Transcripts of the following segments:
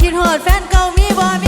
คิดหอดแฟนเก่ามีบ่มี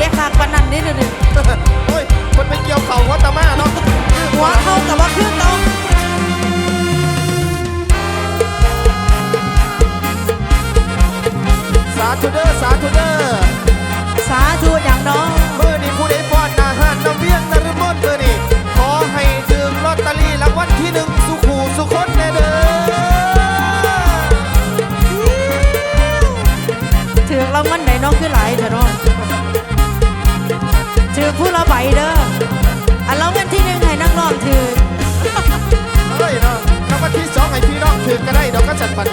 ได้คักปานนั้นนี่เดี๋นี้โอ้ยมันไปเกี่ยวเข่าวัตตามาเนาะหัวเข่ากับว่าคือเก่าสาธุเด้อสาธุเด้อสาธุอย่างน้องเมื่อนี้ผู้ใดป้อนอาหารน้ำเวียงนฤมนเมื่อนี้ขอให้ถึงลอตเตอรี่รางวัลที่หนึ่งสุขูสุคนแน่เด้อถึงรางวัลไหนน้องคือหลายเถอะน้อง อผู้ละใบเด้ออันเราเงินที่หนึ่งให้นักร้องถือ เฮ้ยเนาะคำว่าที่สองให้พี่น้องถือก็ได้ดอกก็จัดปัน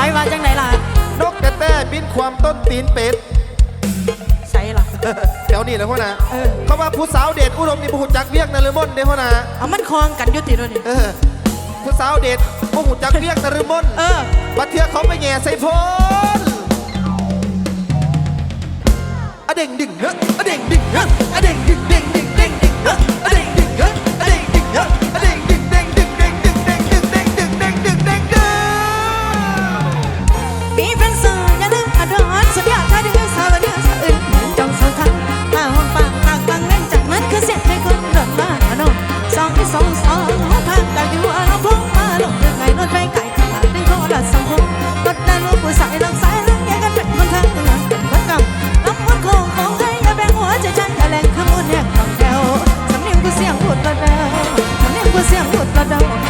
อยว่าจังไหนล่ะ นกกระแต้บินความต้นตีนเป็ดใช่ล่ะ แถวนี้ละพ่อนะเออ เขาว่าผู้สาวเดชอุดมนี่ผู้จักเวียกนารุมนเด้พ่อนะเอามันคลองกันยุติโน่นนี่ เออผู้สาวเดชผู้จักเวียกนารุมนเออ บัดเทือเขาไปแง่ใส่พ้นอะเด่งดิ่งเฮ้อะเด่งดิ่งเฮ้อะเด่งดิ่งเด่งดิ่งเด่งดิ่งเฮ้ออเด่งดิ่งเฮ้อะเด่งดิ่งเฮ้อะด่ด้อเด่ง Oh.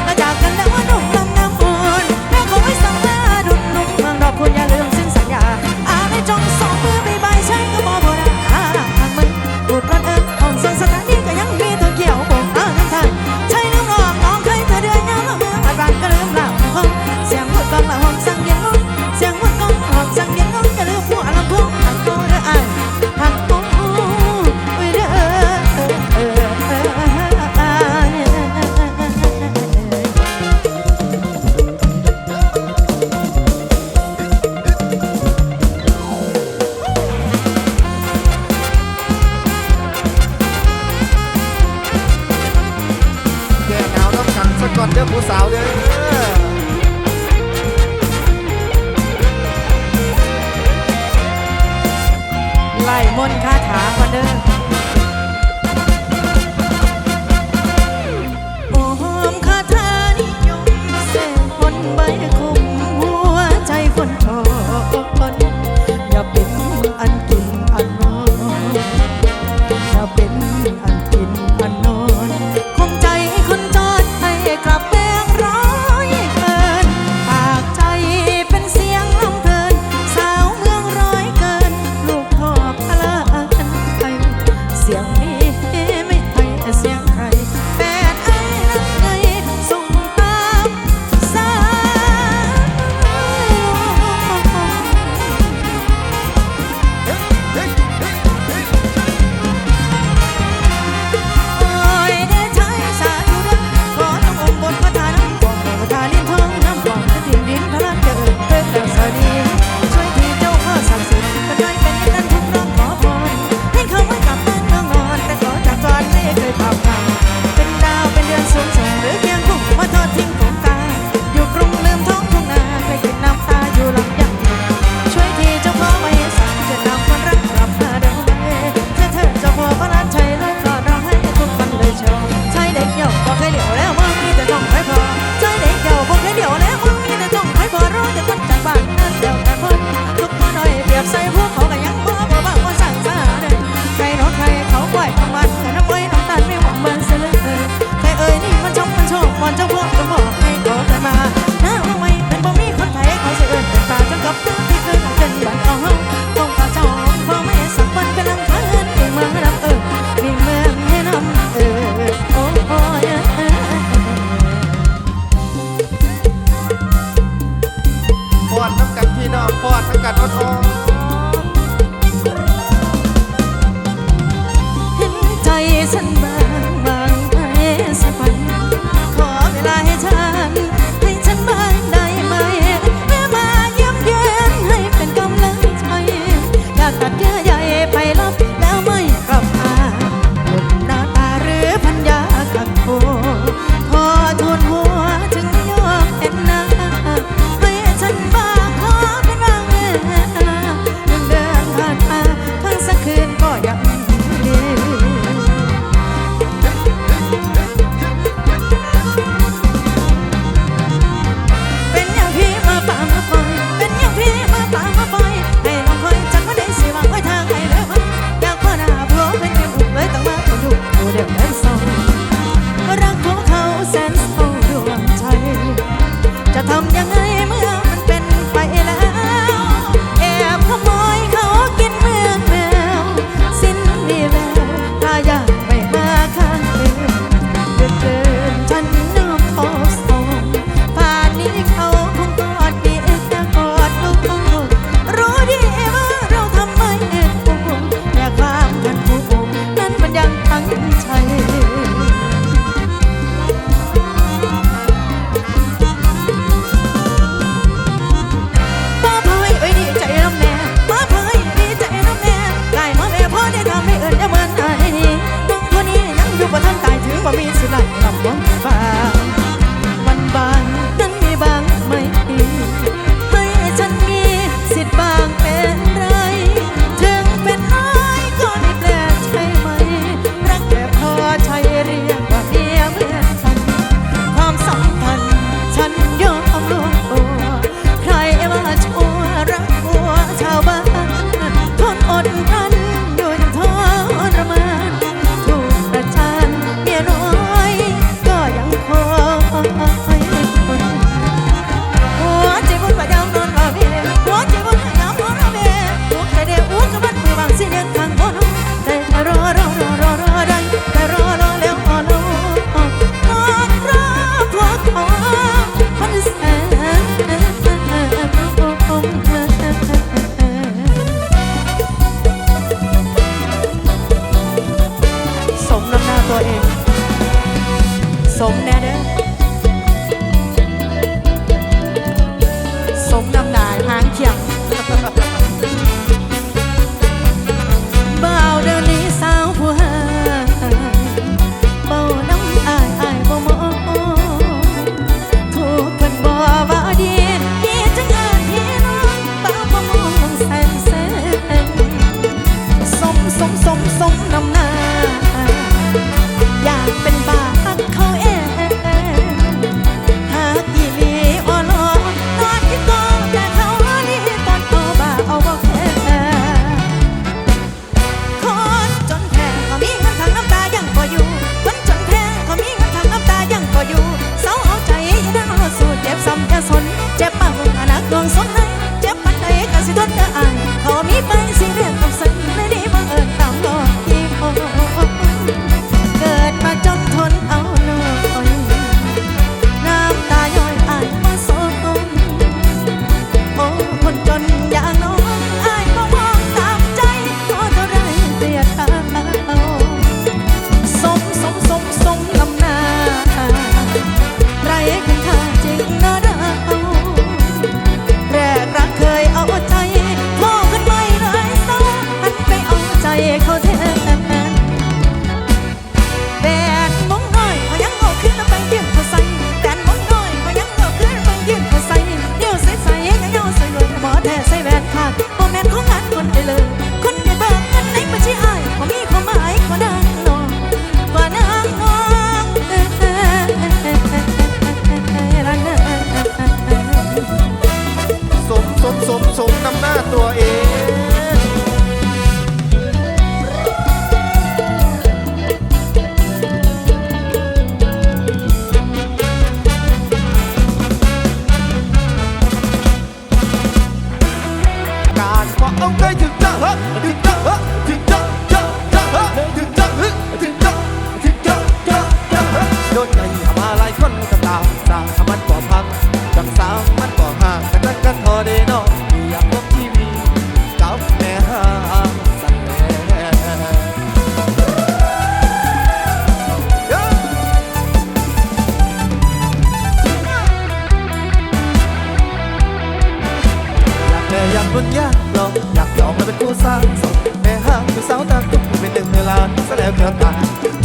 บนยากหลอกอยากลองมาเป็นผู้สร้างสรรค์แม่ห้างคือสาวตาตุกเป็นหนึ่งในลานซะแล้วเธอตา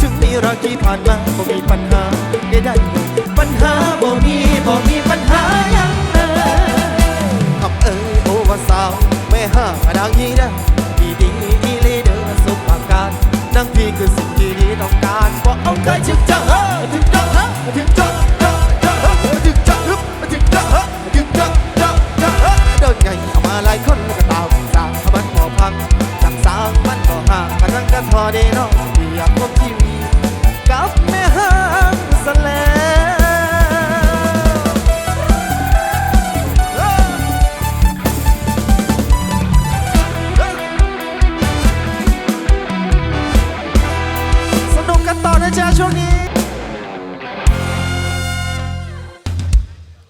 ถึงมีราคีผ่านมาบ่มีปัญหาได้ได้ปัญหาบ่มีบ่มีปัญหายังเลยขอบเอ่ยโอว่าสาวแม่ห้างดังนี้นะดีดีอีลีเดอร์สุภาพการนั่งพี่คือสิ่งที่ดีต้องการเพราะเอาใคยชึกจะเออ